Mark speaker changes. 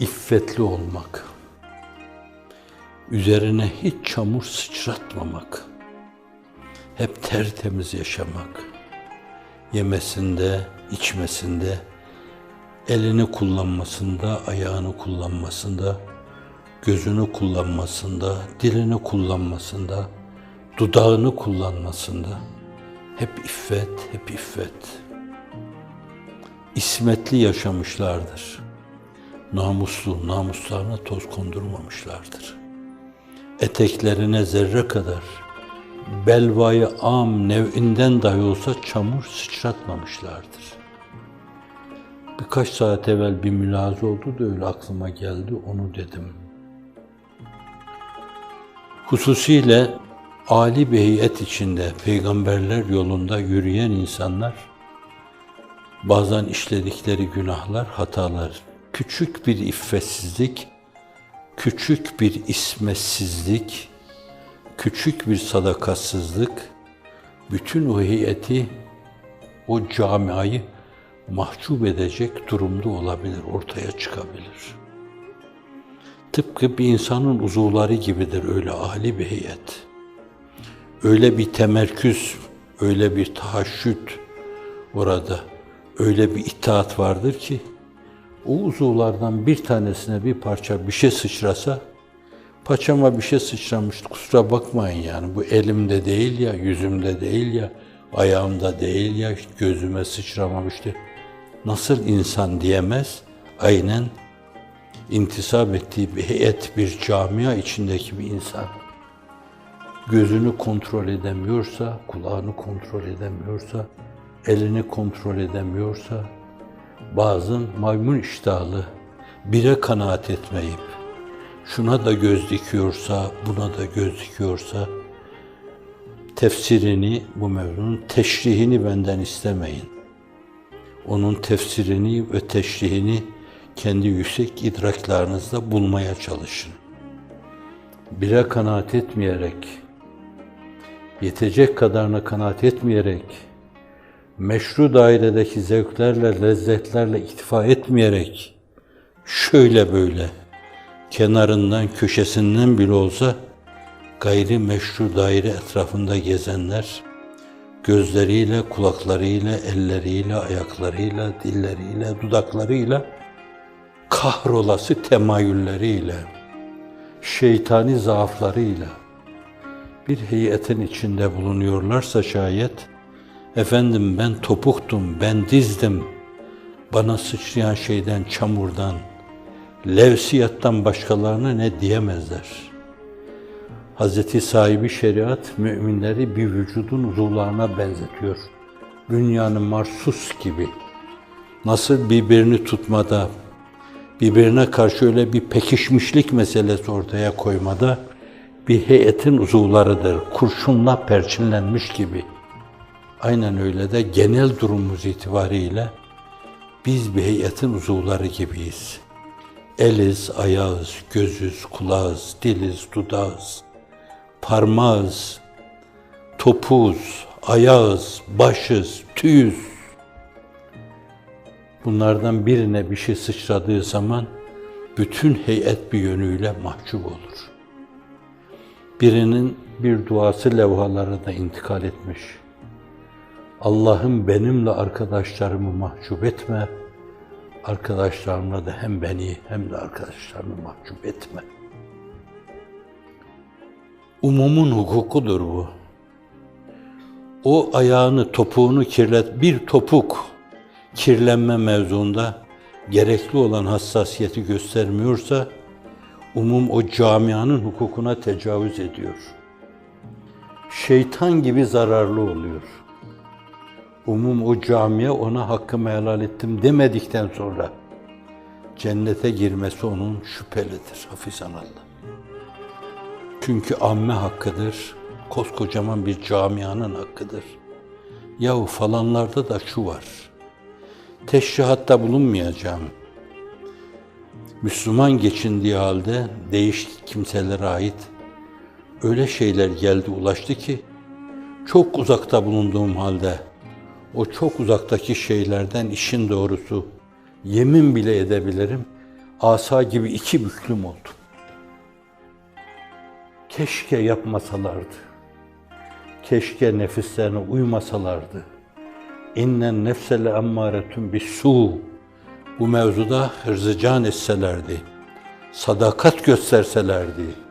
Speaker 1: İffetli olmak. Üzerine hiç çamur sıçratmamak. Hep tertemiz yaşamak. Yemesinde, içmesinde, elini kullanmasında, ayağını kullanmasında, gözünü kullanmasında, dilini kullanmasında, dudağını kullanmasında hep iffet, hep iffet. İsmetli yaşamışlardır. Namuslu, namuslarına toz kondurmamışlardır. Eteklerine zerre kadar belvayı am nev'inden dahi olsa çamur sıçratmamışlardır. Birkaç saat evvel bir mülaza oldu da öyle aklıma geldi, onu dedim. Hususiyle Ali bir heyet içinde peygamberler yolunda yürüyen insanlar bazen işledikleri günahlar, hatalar, küçük bir iffetsizlik, küçük bir ismetsizlik, küçük bir sadakatsızlık bütün o heyeti, o camiayı mahcup edecek durumda olabilir, ortaya çıkabilir. Tıpkı bir insanın uzuvları gibidir öyle âli bir heyet. Öyle bir temerküz, öyle bir tahaşüt orada, öyle bir itaat vardır ki, o uzuvlardan bir tanesine bir parça bir şey sıçrasa, paçama bir şey sıçramış, kusura bakmayın yani bu elimde değil ya, yüzümde değil ya, ayağımda değil ya, gözüme sıçramamıştı. Nasıl insan diyemez? Aynen intisap ettiği bir heyet, bir camia içindeki bir insan. Gözünü kontrol edemiyorsa, kulağını kontrol edemiyorsa, elini kontrol edemiyorsa, bazı maymun iştahlı, bire kanaat etmeyip, şuna da göz dikiyorsa, buna da göz dikiyorsa, tefsirini, bu mevzunun teşrihini benden istemeyin. Onun tefsirini ve teşrihini kendi yüksek idraklarınızda bulmaya çalışın. Bire kanaat etmeyerek, yetecek kadarına kanaat etmeyerek, meşru dairedeki zevklerle, lezzetlerle iktifa etmeyerek, şöyle böyle, kenarından, köşesinden bile olsa, gayri meşru daire etrafında gezenler, gözleriyle, kulaklarıyla, elleriyle, ayaklarıyla, dilleriyle, dudaklarıyla, kahrolası temayülleriyle, şeytani zaaflarıyla bir heyetin içinde bulunuyorlarsa şayet, efendim ben topuktum, ben dizdim, bana sıçrayan şeyden, çamurdan, levsiyattan başkalarına ne diyemezler. Hazreti sahibi şeriat müminleri bir vücudun uzuvlarına benzetiyor. Dünyanın marsus gibi. Nasıl birbirini tutmada, birbirine karşı öyle bir pekişmişlik meselesi ortaya koymada bir heyetin uzuvlarıdır. Kurşunla perçinlenmiş gibi. Aynen öyle de genel durumumuz itibariyle biz bir heyetin uzuvları gibiyiz. Eliz, ayağız, gözüz, kulağız, diliz, dudağız, parmağız, topuz, ayağız, başız, tüyüz. Bunlardan birine bir şey sıçradığı zaman bütün heyet bir yönüyle mahcup olur. Birinin bir duası levhalara da intikal etmiş. Allah'ım benimle arkadaşlarımı mahcup etme, arkadaşlarımla da hem beni hem de arkadaşlarımı mahcup etme. Umumun hukukudur bu. O ayağını, topuğunu kirlet, bir topuk kirlenme mevzuunda gerekli olan hassasiyeti göstermiyorsa, umum o camianın hukukuna tecavüz ediyor. Şeytan gibi zararlı oluyor. Umum o camiye ona hakkımı helal ettim demedikten sonra cennete girmesi onun şüphelidir hafizan Allah. Çünkü amme hakkıdır, koskocaman bir camianın hakkıdır. Yahu falanlarda da şu var, teşrihatta bulunmayacağım. Müslüman geçindiği halde değişik kimselere ait öyle şeyler geldi ulaştı ki çok uzakta bulunduğum halde o çok uzaktaki şeylerden işin doğrusu yemin bile edebilirim. asa gibi iki büklüm oldum. Keşke yapmasalardı. Keşke nefislerine uymasalardı. İnnen nefsele emmâretun bis su. Bu mevzuda hırzıcan etselerdi. Sadakat gösterselerdi.